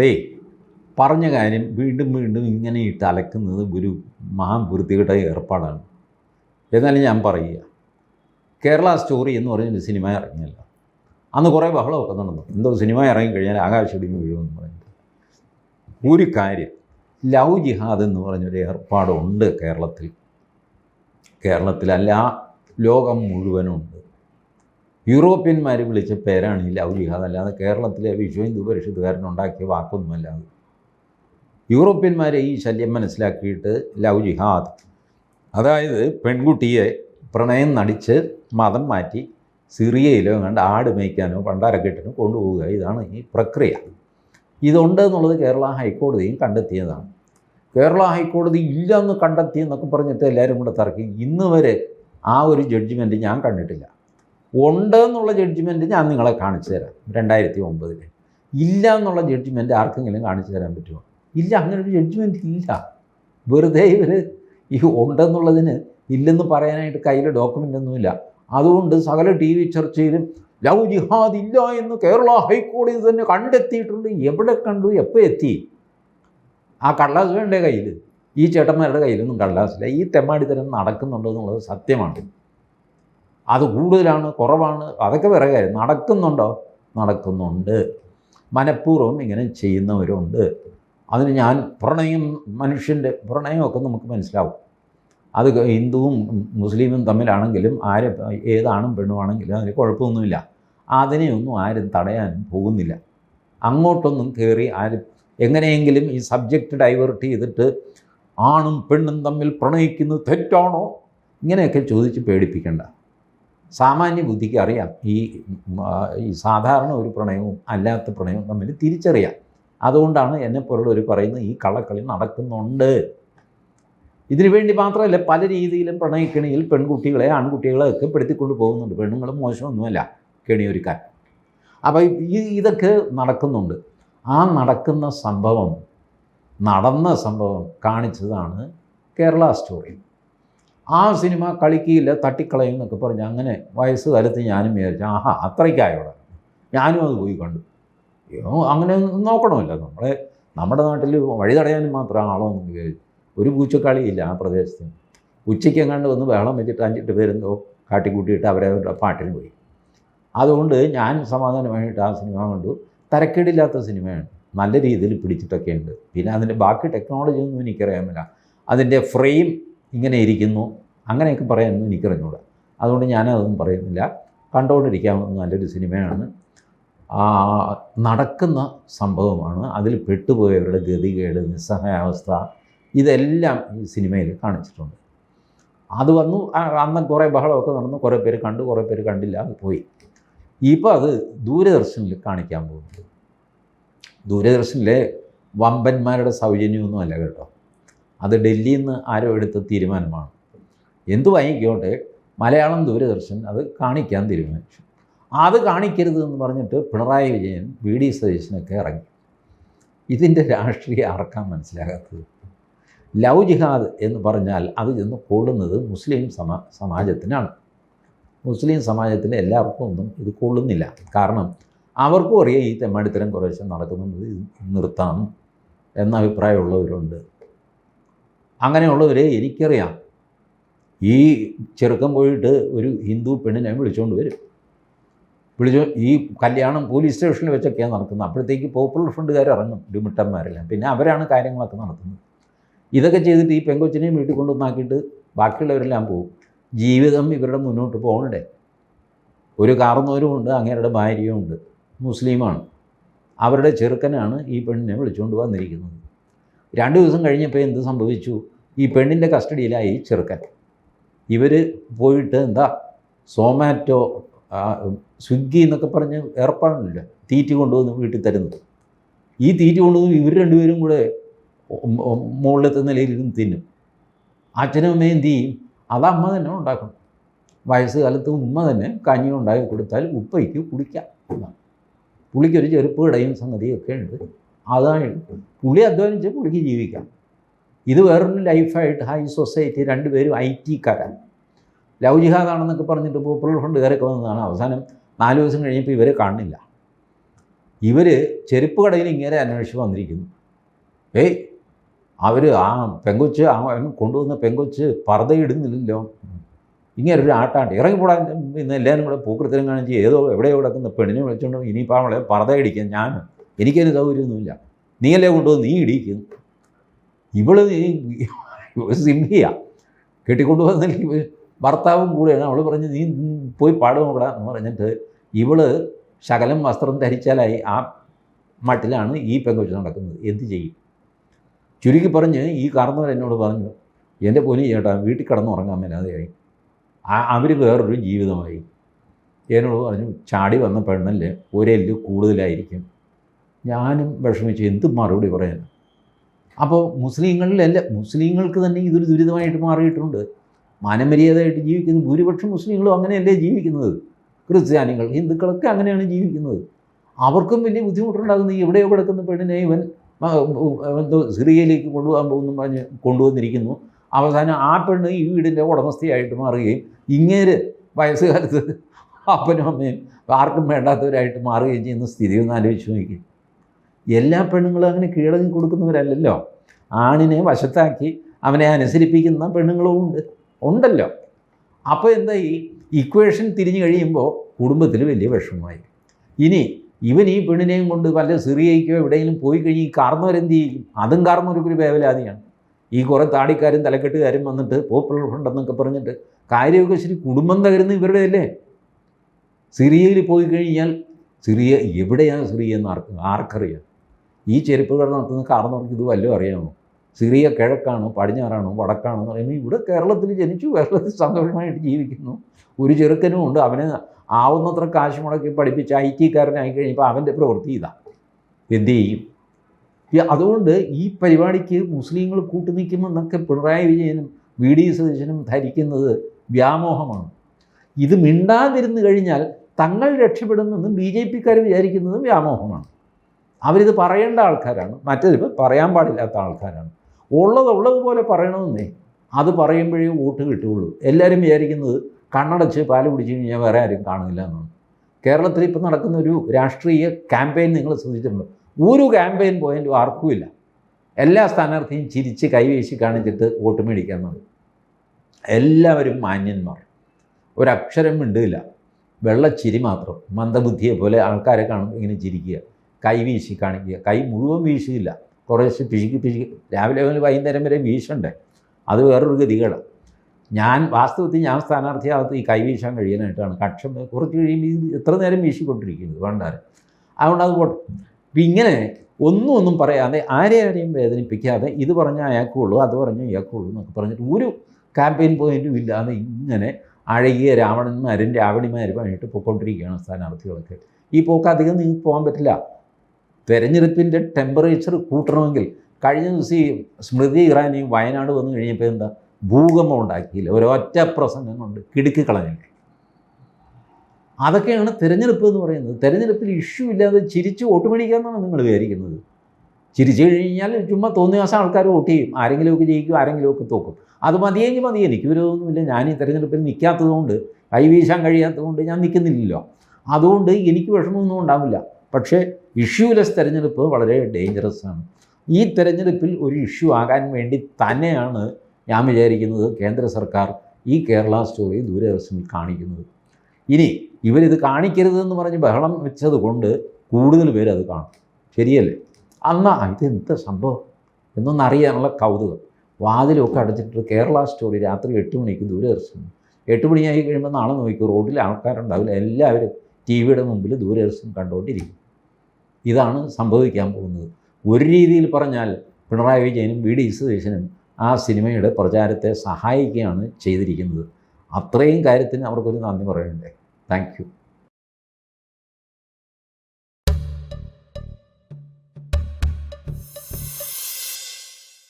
Day പറഞ്ഞ കാര്യം വീണ്ടും വീണ്ടും ഇങ്ങനെ ഇട്ട് അലക്കുന്നത് ഒരു മഹാവൃത്തികെട്ട ഏർപ്പാടാണ്. എന്നാലും ഞാൻ പറയുക കേരള സ്റ്റോറി എന്ന് പറഞ്ഞൊരു സിനിമ ഇറങ്ങിയല്ല. അന്ന് കുറേ ബഹളമൊക്കെ നടന്നു. എന്തോ സിനിമ ഇറങ്ങിക്കഴിഞ്ഞാൽ ആകാശിടിഞ്ഞ് വീഴുമെന്ന് പറഞ്ഞിട്ട്. ഒരു കാര്യം ലവ് ജിഹാദ് എന്ന് പറഞ്ഞൊരു ഏർപ്പാടുണ്ട് കേരളത്തിൽ. കേരളത്തിലല്ല ലോകം മുഴുവനുണ്ട് യൂറോപ്യന്മാർ വിളിച്ച പേരാണ് ഈ ലവ് ജിഹാദ് കേരളത്തിലെ വിശ്വ ഹിന്ദു പരിഷത്തുകാരനുണ്ടാക്കിയ വാക്കൊന്നുമല്ലാതെ യൂറോപ്യന്മാരെ ഈ ശല്യം മനസ്സിലാക്കിയിട്ട് ലവ് ജിഹാദ്. അതായത് പെൺകുട്ടിയെ പ്രണയം നടിച്ച് മതം മാറ്റി സിറിയയിലോ കണ്ട് ആട് മേയ്ക്കാനോ പണ്ടാരക്കെട്ടിനോ കൊണ്ടുപോവുക. ഇതാണ് ഈ പ്രക്രിയ. ഇതുണ്ട് എന്നുള്ളത് കേരള ഹൈക്കോടതിയും കണ്ടെത്തിയതാണ്. കേരള ഹൈക്കോടതി ഇല്ലെന്ന് കണ്ടെത്തി പറഞ്ഞിട്ട് എല്ലാവരും കൂടെ തർക്കി. ഇന്ന് വരെ ആ ഒരു ജഡ്ജ്മെന്റ് ഞാൻ കണ്ടിട്ടില്ല. ഉണ്ട് എന്നുള്ള ജഡ്ജ്മെന്റ് ഞാൻ നിങ്ങളെ കാണിച്ചു തരാം. രണ്ടായിരത്തി ഒമ്പതിൽ ഇല്ല എന്നുള്ള ജഡ്ജ്മെന്റ് ആർക്കെങ്കിലും കാണിച്ചു തരാൻ പറ്റുമോ? ഇല്ല അങ്ങനെ ഒരു ജഡ്ജ്മെന്റ് ഇല്ല. വെറുതെ ഇവർ ഈ ഉണ്ടെന്നുള്ളതിന് ഇല്ലെന്ന് പറയാനായിട്ട് കയ്യിൽ ഡോക്യുമെന്റ് ഒന്നുമില്ല അതുകൊണ്ട് സകല ടി വി ചർച്ചയിലും ലവ് ജിഹാദ് ഇല്ല എന്ന് കേരള ഹൈക്കോടതി തന്നെ കണ്ടെത്തിയിട്ടുണ്ട്. എവിടെ കണ്ടു? എപ്പോൾ എത്തി? ആ കള്ളാസ് വേണ്ടേ കയ്യിൽ ഈ ചേട്ടന്മാരുടെ കയ്യിലൊന്നും കള്ളാസില്ല. ഈ തെമ്മാടിത്തരം നടക്കുന്നുണ്ടോ എന്നുള്ളത് സത്യമാണ്. അത് കൂടുതലാണ് കുറവാണ് അതൊക്കെ വേറെ കാര്യം. നടക്കുന്നുണ്ടോ? നടക്കുന്നുണ്ട്. മനഃപൂർവം ഇങ്ങനെ ചെയ്യുന്നവരുണ്ട്. അതിന് ഞാൻ പ്രണയം മനുഷ്യന്റെ പ്രണയമൊക്കെ നമുക്ക് മനസ്സിലാവും. അത് ഹിന്ദുവും മുസ്ലിമും തമ്മിലാണെങ്കിലും ആര് ഏതാണും പെണ്ണുമാണെങ്കിലും അതിന് കുഴപ്പമൊന്നുമില്ല. അതിനെയൊന്നും ആരും തടയാൻ പോകുന്നില്ല. അങ്ങോട്ടൊന്നും കയറി ആരും എങ്ങനെയെങ്കിലും ഈ സബ്ജക്റ്റ് ഡൈവേർട്ട് ചെയ്തിട്ട് ആണും പെണ്ണും തമ്മിൽ പ്രണയിക്കുന്നത് തെറ്റാണോ? ഇങ്ങനെയൊക്കെ ചോദിച്ച് പേടിപ്പിക്കണ്ട. സാമാന്യ ബുദ്ധിക്ക് അറിയാം. ഈ ഈ സാധാരണ ഒരു പ്രണയവും അല്ലാത്ത പ്രണയവും തമ്മിൽ തിരിച്ചറിയാം. അതുകൊണ്ടാണ് എന്നെപ്പോലുള്ളവർ പറയുന്നത് ഈ കള്ളക്കളി നടക്കുന്നുണ്ട്. ഇതിനു വേണ്ടി മാത്രമല്ല പല രീതിയിലും പ്രണയക്കെണിയിൽ പെൺകുട്ടികളെ ആൺകുട്ടികളെ ഒക്കെ പെടുത്തിക്കൊണ്ട് പോകുന്നുണ്ട്. പെണ്ണുങ്ങൾ മോശമൊന്നുമല്ല കെണിയൊരുക്കാൻ. അപ്പോൾ ഈ ഇതൊക്കെ നടക്കുന്നുണ്ട്. ആ നടക്കുന്ന സംഭവം നടന്ന സംഭവം കാണിച്ചതാണ് കേരള സ്റ്റോറി. ആ സിനിമ കളിക്കില്ല തട്ടിക്കളയും എന്നൊക്കെ പറഞ്ഞ് അങ്ങനെ വയസ്സ് തലത്ത് ഞാനും വിചാരിച്ചു ആഹാ അത്രയ്ക്കായോടെ. ഞാനും അത് പോയി കണ്ടു. അങ്ങനെ നോക്കണമല്ലോ. നമ്മളെ നമ്മുടെ നാട്ടിൽ വഴി തടയാനും മാത്രം ആളോ എന്ന് വിചാരിച്ചു. ഒരു പൂച്ചക്കളിയില്ല ആ പ്രദേശത്ത്. ഉച്ചയ്ക്ക് എങ്ങാണ്ട് വന്ന് വെള്ളം വെച്ചിട്ട് അഞ്ചിട്ട് പേരെന്തോ കാട്ടിക്കൂട്ടിയിട്ട് അവരവരുടെ പാട്ടിന് പോയി. അതുകൊണ്ട് ഞാൻ സമാധാനമായിട്ട് ആ സിനിമ കണ്ടു. തരക്കേടില്ലാത്ത സിനിമയാണ്. നല്ല രീതിയിൽ പിടിച്ചിട്ടൊക്കെയുണ്ട്. പിന്നെ അതിന്റെ ബാക്കി ടെക്നോളജി ഒന്നും എനിക്കറിയാമില്ല അതിന്റെ ഫ്രെയിം ഇങ്ങനെ ഇരിക്കുന്നു അങ്ങനെയൊക്കെ പറയാനൊന്നും എനിക്കറിഞ്ഞൂടാ. അതുകൊണ്ട് ഞാനതൊന്നും പറയുന്നില്ല. കണ്ടുകൊണ്ടിരിക്കാവുന്ന നല്ലൊരു സിനിമയാണ്. നടക്കുന്ന സംഭവമാണ്. അതിൽ പെട്ടുപോയവരുടെ ഗതികേട് നിസ്സഹായാവസ്ഥ ഇതെല്ലാം ഈ സിനിമയിൽ കാണിച്ചിട്ടുണ്ട്. അത് വന്നു. അന്ന് കുറേ ബഹളമൊക്കെ നടന്നു. കുറേ പേര് കണ്ടു. കുറേ പേര് കണ്ടില്ല. അത് പോയി. ഇപ്പോൾ അത് ദൂരദർശനിൽ കാണിക്കാൻ പോകുന്നുണ്ട് ദൂരദർശനിലെ വമ്പന്മാരുടെ സൗജന്യമൊന്നുമല്ല കേട്ടോ. അത് ഡൽഹിയിൽ നിന്ന് ആരോ എടുത്ത തീരുമാനമാണ്. എന്തു വാങ്ങിക്കോട്ടെ മലയാളം ദൂരദർശൻ അത് കാണിക്കാൻ തീരുമാനിച്ചു. അത് കാണിക്കരുത് എന്ന് പറഞ്ഞിട്ട് പിണറായി വിജയൻ വി ഡി സതീശനൊക്കെ ഇറങ്ങി. ഇതിന്റെ രാഷ്ട്രീയം ആർക്കാൻ മനസ്സിലാകാത്തത്. ലവ് ജിഹാദ് എന്ന് പറഞ്ഞാൽ അത് ചെന്ന് കൊള്ളുന്നത് മുസ്ലിം സമാ സമാജത്തിനാണ്. മുസ്ലിം സമാജത്തിലെ എല്ലാവർക്കും ഒന്നും ഇത് കൊള്ളുന്നില്ല. കാരണം അവർക്കും അറിയാം ഈ തെമ്മാടിത്തരം കുറേശ്ശെ നടക്കുന്നത് നിർത്താം എന്ന അഭിപ്രായമുള്ളവരുണ്ട്. അങ്ങനെയുള്ളവരെ എനിക്കറിയാം. ഈ ചെറുക്കം പോയിട്ട് ഒരു ഹിന്ദു പെണ്ണിനെ വിളിച്ചുകൊണ്ട് വരും. വിളിച്ചു ഈ കല്യാണം പോലീസ് സ്റ്റേഷനിൽ വെച്ചൊക്കെയാണ് നടക്കുന്നത്. അപ്പോഴത്തേക്ക് പോപ്പുലർ ഫ്രണ്ടുകാർ ഇറങ്ങും ഡിമിട്ടന്മാരെല്ലാം. പിന്നെ അവരാണ് കാര്യങ്ങളൊക്കെ നടത്തുന്നത്. ഇതൊക്കെ ചെയ്തിട്ട് ഈ പെങ്കൊച്ചിനെയും വീട്ടിൽ കൊണ്ടുവന്നാക്കിയിട്ട് ബാക്കിയുള്ളവരെല്ലാം പോകും ജീവിതം ഇവരുടെ മുന്നോട്ട് പോകണ്ടേ? ഒരു കാർന്നവരും ഉണ്ട് അങ്ങേരുടെ ഭാര്യയും ഉണ്ട്. മുസ്ലിമാണ്. അവരുടെ ചെറുക്കനാണ് ഈ പെണ്ണിനെ വിളിച്ചുകൊണ്ട് വന്നിരിക്കുന്നത്. രണ്ട് ദിവസം കഴിഞ്ഞപ്പോൾ എന്ത് സംഭവിച്ചു? ഈ പെണ്ണിന്റെ കസ്റ്റഡിയിലായി ചെറുക്കൻ. ഇവർ പോയിട്ട് എന്താ സോമാറ്റോ സ്വിഗ്ഗി എന്നൊക്കെ പറഞ്ഞ് ഏർപ്പാടില്ല തീറ്റി കൊണ്ടുവന്ന് വീട്ടിൽ തരുന്നത്. ഈ തീറ്റ കൊണ്ടുവന്ന് ഇവർ രണ്ടുപേരും കൂടെ മുകളിലത്തെ നിലയിലിരുന്ന് തിന്നും. അച്ഛനും അമ്മയും ചെയ്യും? അത് അമ്മ തന്നെ ഉണ്ടാക്കണം വയസ്സുകാലത്ത് ഉമ്മ തന്നെ കഞ്ഞി ഉണ്ടാക്കി കൊടുത്താൽ ഉപ്പയ്ക്ക് കുടിക്കാം പുളിക്കൊരു ചെരുപ്പ് കടയും സംഗതിയൊക്കെ ഉണ്ട്. അതാണ് പുളി അധ്വാനിച്ച് പുള്ളിക്ക് ജീവിക്കാം. ഇത് വേറൊരു ലൈഫായിട്ട് ഹൈ സൊസൈറ്റി രണ്ടുപേരും ഐ ടിക്കാരാണ്. ലവ് ജിഹാദാണെന്നൊക്കെ പറഞ്ഞിട്ട് പോപ്പുലർ ഫണ്ടുകാരൊക്കെ വന്നതാണ്. അവസാനം നാല് ദിവസം കഴിഞ്ഞപ്പോൾ ഇവരെ കാണുന്നില്ല. ഇവർ ചെരുപ്പ് കടയിൽ ഇങ്ങനെ അന്വേഷിച്ച് വന്നിരിക്കുന്നു. ഏയ് അവർ ആ പെങ്കൊച്ച് അവൻ കൊണ്ടുവന്ന പെങ്കൊച്ച് പർദ്ദയിടുന്നില്ലല്ലോ. ഇങ്ങനെ ഒരു ആട്ടാണ്ട്. ഇറങ്ങിപ്പോടാൻ ഇന്ന് എല്ലാവരും കൂടെ പൂക്കൃത്തിനും കാണിച്ച് ഏതോ എവിടെയോ കിടക്കുന്ന പെണ്ണിനെ വിളിച്ചുകൊണ്ട് ഇനിയിപ്പോൾ അവളെ പർദ്ദ ഇടിക്കാൻ ഞാൻ എനിക്കതിന് സൗകര്യമൊന്നുമില്ല. നീയല്ലേ കൊണ്ടുവന്ന് നീ ഇടിക്കുന്നു ഇവൾ ഈ കെട്ടിക്കൊണ്ടു വന്നതിൽ ഭർത്താവും കൂടെയാണ്. അവൾ പറഞ്ഞ് നീ പോയി പാട് നോക്കടാ എന്ന് പറഞ്ഞിട്ട് ഇവൾ ശകലം വസ്ത്രം ധരിച്ചാലായി ആ മട്ടിലാണ് ഈ പെങ്കൊച്ച് നടക്കുന്നത്. എന്ത് ചെയ്യും? ചുരുക്കി പറഞ്ഞ് ഈ കാർന്നവർ എന്നോട് പറഞ്ഞു എന്റെ പൊലി ചേട്ടാ വീട്ടിൽ കിടന്നുറങ്ങാൻ മേലാതെയായി. അവർ വേറൊരു ജീവിതമായി. എന്നോട് പറഞ്ഞു ചാടി വന്ന പെണ്ണല്ലേ ഒരെല്ല് കൂടുതലായിരിക്കും. ഞാനും വിഷമിച്ച് എന്ത് മറുപടി പറയാൻ അപ്പോൾ മുസ്ലിങ്ങളിലല്ല മുസ്ലിങ്ങൾക്ക് തന്നെ ഇതൊരു ദുരിതമായിട്ട് മാറിയിട്ടുണ്ട്. മാനമര്യാദയായിട്ട് ജീവിക്കുന്ന ഭൂരിപക്ഷം മുസ്ലിങ്ങളും അങ്ങനെയല്ലേ ജീവിക്കുന്നത്? ക്രിസ്ത്യാനികൾ ഹിന്ദുക്കളൊക്കെ അങ്ങനെയാണ് ജീവിക്കുന്നത്. അവർക്കും വലിയ ബുദ്ധിമുട്ടുണ്ടാകുന്ന. എവിടെയോ കിടക്കുന്ന പെണ്ണിനെ ഇവൻ സിറിയയിലേക്ക് കൊണ്ടുപോകാൻ പോകുന്നു പറഞ്ഞ് കൊണ്ടുവന്നിരിക്കുന്നു. അവസാനം ആ പെണ്ണ് ഈ വീടിന്റെ ഉടമസ്ഥയായിട്ട് മാറുകയും ഇങ്ങേര് വയസ്സുകാലത്ത് അപ്പനും അമ്മയും ആർക്കും വേണ്ടാത്തവരായിട്ട് മാറുകയും ചെയ്യുന്ന സ്ഥിതി ഒന്ന് ആലോചിച്ച് നോക്കി എല്ലാ പെണ്ണുങ്ങളും അങ്ങനെ കീഴടങ്ങി കൊടുക്കുന്നവരല്ലല്ലോ. ആണിനെ വശത്താക്കി അവനെ അനുസരിപ്പിക്കുന്ന പെണ്ണുങ്ങളും ഉണ്ട്. ഉണ്ടല്ലോ. അപ്പോൾ എന്താ ഈ ഇക്വേഷൻ തിരിഞ്ഞു കഴിയുമ്പോൾ കുടുംബത്തിൽ വലിയ വിഷമമായി. ഇനി ഇവൻ ഈ പെണ്ണിനെയും കൊണ്ട് വല്ല സിറിയയ്ക്കോ എവിടെയെങ്കിലും പോയി കഴിഞ്ഞ് ഈ കാർന്നവരെന്ത് ചെയ്യും? അതും കാർന്നവർക്കൊരു വേവലാതിയാണ്. ഈ കുറേ താടിക്കാരും തലക്കെട്ടുകാരും വന്നിട്ട് പോപ്പുലർ ഫണ്ട് എന്നൊക്കെ പറഞ്ഞിട്ട് കാര്യമൊക്കെ ശരി കുടുംബം തകരുന്ന ഇവരുടെ അല്ലേ സിറിയയിൽ പോയി കഴിഞ്ഞാൽ സിറിയ എവിടെയാണ് സിറിയ എന്ന് ആർക്ക് ആർക്കറിയാം? ഈ ചെരുപ്പ് കട നടത്തുന്ന കാർന്നവർക്ക് ഇത് വല്ലതും അറിയാമോ? സിറിയ കിഴക്കാണോ പടിഞ്ഞാറാണോ വടക്കാണോ എന്ന് പറയുമ്പോൾ ഇവിടെ കേരളത്തിൽ ജനിച്ചു കേരളത്തിൽ സന്തോഷമായിട്ട് ജീവിക്കുന്നു. ഒരു ചെറുക്കനും ഉണ്ട് അവന് ആവുന്നത്ര കാശ് മുടക്കി പഠിപ്പിച്ച് ഐ ടിക്കാരനായി കഴിഞ്ഞപ്പോൾ അവന്റെ പ്രവൃത്തി ഇതാ. എന്ത് ചെയ്യും? അതുകൊണ്ട് ഈ പരിപാടിക്ക് മുസ്ലിങ്ങൾ കൂട്ടുനിൽക്കുമെന്നൊക്കെ പിണറായി വിജയനും വി ഡി സതീശനും ധരിക്കുന്നത് വ്യാമോഹമാണ്. ഇത് മിണ്ടാതിരുന്നു കഴിഞ്ഞാൽ തങ്ങൾ രക്ഷപ്പെടുന്നെന്ന് ബി ജെ പിക്കാർ വിചാരിക്കുന്നതും വ്യാമോഹമാണ്. അവരിത് പറയേണ്ട ആൾക്കാരാണ്. മറ്റേത് പറയാൻ പാടില്ലാത്ത ആൾക്കാരാണ്. ഉള്ളത് ഉള്ളതുപോലെ പറയണമെന്നേ. അത് പറയുമ്പോഴേ വോട്ട് കിട്ടുകയുള്ളൂ. എല്ലാവരും വിചാരിക്കുന്നത് കണ്ണടച്ച് പാൽ പിടിച്ച് കഴിഞ്ഞാൽ വേറെ ആരും കാണില്ല എന്നാണ്. കേരളത്തിൽ ഇപ്പോൾ നടക്കുന്ന ഒരു രാഷ്ട്രീയ ക്യാമ്പയിൻ നിങ്ങൾ ശ്രദ്ധിച്ചിട്ടുണ്ടോ? ഒരു ക്യാമ്പയിൻ പോയിന്റും ആർക്കുമില്ല എല്ലാ സ്ഥാനാർത്ഥിയും ചിരിച്ച് കൈവീശി കാണിച്ചിട്ട് വോട്ട് തുടങ്ങി എല്ലാവരും മാന്യന്മാർ. ഒരക്ഷരം മിണ്ടില്ല. വെള്ളച്ചിരി മാത്രം. മന്ദബുദ്ധിയെ പോലെ ആൾക്കാരെ കാണുമ്പോൾ ഇങ്ങനെ ചിരിക്കുക. കൈ വീശി കാണിക്കുക. കൈ മുഴുവൻ വീശിയില്ല. കുറേശ്ശെ പിശുക്കി പിശുക്കി. രാവിലെ മുതൽ വൈകുന്നേരം വരെ വീശണ്ടേ. അത് വേറൊരു ഗതികൾ ഞാൻ വാസ്തവത്തിൽ ഞാൻ സ്ഥാനാർത്ഥിയാകത്ത് ഈ കൈ വീശാൻ കഴിയാനായിട്ടാണ്. കക്ഷം കുറച്ച് കഴിയുമ്പോൾ എത്ര നേരം വീശിക്കൊണ്ടിരിക്കുന്നത് വേണ്ടാരം അതുകൊണ്ട് അത് പോട്ടെ. ഇങ്ങനെ ഒന്നും ഒന്നും പറയാതെ ആരെ ആരെയും വേദനിപ്പിക്കാതെ ഇത് പറഞ്ഞാൽ അയാൾക്കുള്ളൂ അത് പറഞ്ഞാൽ ഇയാൾക്കുള്ളൂ എന്നൊക്കെ പറഞ്ഞിട്ട് ഒരു ക്യാമ്പയിൻ പോയിന്റും ഇല്ലാതെ ഇങ്ങനെ അഴകിയ രാവണന്മാരും രാവണിമാരുമായിട്ട് പോയിക്കൊണ്ടിരിക്കുകയാണ് സ്ഥാനാർത്ഥികളൊക്കെ. ഈ പോക്ക് അധികം നിങ്ങൾക്ക് പോകാൻ പറ്റില്ല. തെരഞ്ഞെടുപ്പിന്റെ ടെമ്പറേച്ചർ കൂട്ടണമെങ്കിൽ കഴിഞ്ഞ ദിവസം ഈ സ്മൃതി ഇറാനി വയനാട് വന്നു കഴിഞ്ഞപ്പോൾ എന്താ? ഭൂകമ്പം ഉണ്ടാക്കിയില്ല? ഒരൊറ്റ പ്രസംഗം കൊണ്ട് കിടുക്കി കളഞ്ഞില്ലേ അതൊക്കെയാണ് തിരഞ്ഞെടുപ്പ് എന്ന് പറയുന്നത്. തിരഞ്ഞെടുപ്പിൽ ഇഷ്യൂ ഇല്ലാതെ ചിരിച്ച് വോട്ട് മേടിക്കാമെന്നാണ് നിങ്ങൾ വിചാരിക്കുന്നത്. ചിരിച്ചു കഴിഞ്ഞാൽ ചുമ്മാ തോന്നിയ ദിവസം ആൾക്കാർ വോട്ട് ചെയ്യും. ആരെങ്കിലുമൊക്കെ ജയിക്കും ആരെങ്കിലുമൊക്കെ തോക്കും. അത് മതിയെങ്കിൽ മതി. എനിക്ക് വിരോധമൊന്നുമില്ല. ഞാൻ ഈ തിരഞ്ഞെടുപ്പിൽ നിൽക്കാത്തതുകൊണ്ട് കൈവീശാൻ കഴിയാത്തതുകൊണ്ട് ഞാൻ നിൽക്കുന്നില്ലല്ലോ. അതുകൊണ്ട് എനിക്ക് വിഷമമൊന്നും ഉണ്ടാവില്ല. പക്ഷേ ഇഷ്യൂലെസ് തിരഞ്ഞെടുപ്പ് വളരെ ഡേഞ്ചറസ് ആണ് ഈ തിരഞ്ഞെടുപ്പിൽ ഒരു ഇഷ്യൂ ആകാൻ വേണ്ടി തന്നെയാണ് ഞാൻ വിചാരിക്കുന്നത് കേന്ദ്ര സർക്കാർ ഈ കേരള സ്റ്റോറി ദൂരദർശനിൽ കാണിക്കുന്നത്. ഇനി ഇവരിത് കാണിക്കരുതെന്ന് പറഞ്ഞ് ബഹളം വെച്ചത് കൊണ്ട് കൂടുതൽ പേര് അത് കാണും. ശരിയല്ലേ? അന്നാ ഇത് എന്ത് സംഭവം? എന്നൊന്നറിയാനുള്ള കൗതുകം. വാതിലൊക്കെ അടച്ചിട്ട് കേരള സ്റ്റോറി രാത്രി എട്ട് മണിക്ക് ദൂരദർശനം എട്ട് മണിയായി കഴിയുമ്പോൾ നാളെ നോക്കി റോഡിൽ ആൾക്കാരുണ്ടാവില്ല. എല്ലാവരും ടി വിയുടെ മുമ്പിൽ ദൂരദർശനം കണ്ടുകൊണ്ടിരിക്കും. ഇതാണ് സംഭവിക്കാൻ പോകുന്നത്. ഒരു രീതിയിൽ പറഞ്ഞാൽ പിണറായി വിജയനും വി ഡി സുരേഷനും ആ സിനിമയുടെ പ്രചാരത്തെ സഹായിക്കുകയാണ് ചെയ്തിരിക്കുന്നത്. അത്രയും കാര്യത്തിന് അവർക്കൊരു നന്ദി പറയണ്ടേ. താങ്ക്